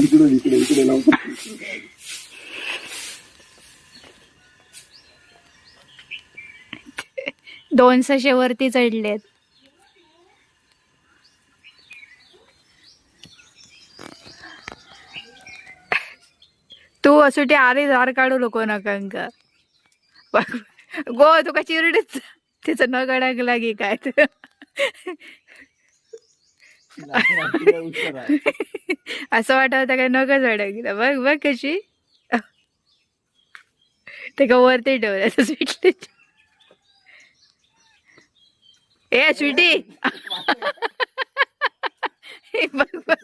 इकडून इकडे इकडे लावतो दोन सशे वरती चढलेत. तू असुटी आरे धार काढू नको नका बघ गो तुका चिरडीच तिचं न गडागला की काय ते. असं वाटत काय नका चढ बघ बघ कशी. ते का वरती ठेवलं स्वीटली ए स्वीटी. बघ बघ.